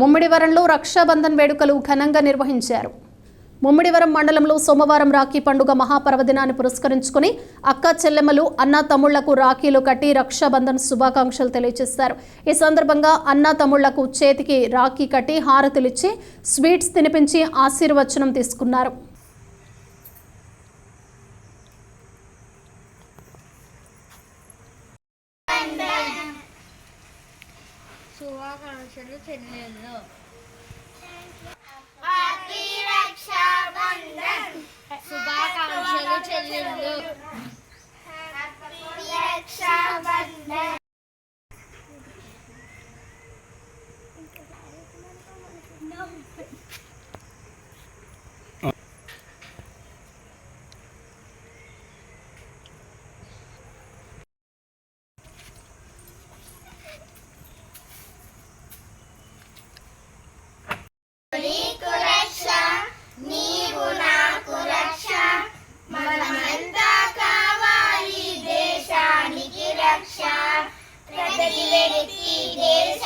ముమ్మిడివరంలో రక్షాబంధన్ వేడుకలు ఘనంగా నిర్వహించారు. ముమ్మిడివరం మండలంలో సోమవారం రాఖీ పండుగ మహాపర్వదినాన్ని పురస్కరించుకుని అక్క చెల్లెమ్మలు అన్న తమ్ముళ్ళకు రాఖీలు కట్టి రక్షాబంధన్ శుభాకాంక్షలు తెలియజేశారు. ఈ సందర్భంగా అన్న తమ్ముళ్ళకు చేతికి రాఖీ కట్టి హారతులిచ్చి స్వీట్స్ తినిపించి ఆశీర్వచనం తీసుకున్నారు. శుభాకాంక్షలు చెల్లెళ్ళు శుభాకాంక్షలు చెల్లెళ్ళు ಪ್ರಗತಿಗೆ ವ್ಯಕ್ತಿ ದೇಶ